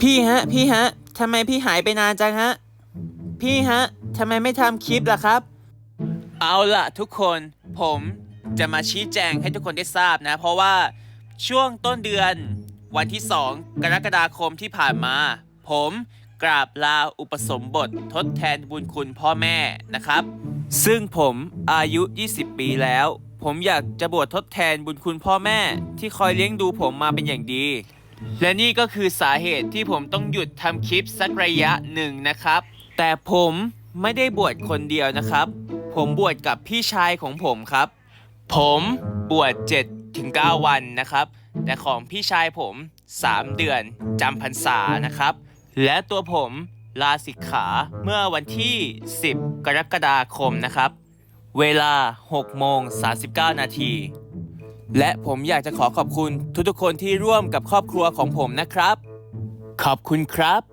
พี่ฮะ พี่ฮะทำไมพี่หายไปนานจังฮะ พี่ฮะทำไมไม่ทำคลิปล่ะครับ เอาล่ะทุกคนผมจะมาชี้แจงให้ทุกคนได้ทราบนะ เพราะว่าช่วงต้นเดือนวันที่ 2 กรกฎาคมที่ผ่านมา ผมกราบลาอุปสมบททดแทนบุญคุณพ่อแม่นะครับ ซึ่งผมอายุ 20 ปีแล้ว ผมอยากจะบวชทดแทนบุญคุณพ่อแม่ที่คอยเลี้ยงดูผมมาเป็นอย่างดี และนี่ก็คือสาเหตุที่ผมต้องหยุดทำคลิปสักระยะหนึ่งนะครับ แต่ผมไม่ได้บวชคนเดียวนะครับ ผมบวชกับพี่ชายของผมครับ ผมบวช7ถึง9วันนะครับ แต่ของพี่ชายผม 3 เดือนจำพรรษานะครับ และตัวผมลาสิกขาเมื่อวันที่ 10 กรกฎาคมนะครับ เวลา6โมง39 นาที และผมอยากจะขอขอบคุณทุกๆคนที่ร่วมกับครอบครัวของผมนะครับ ขอบคุณครับ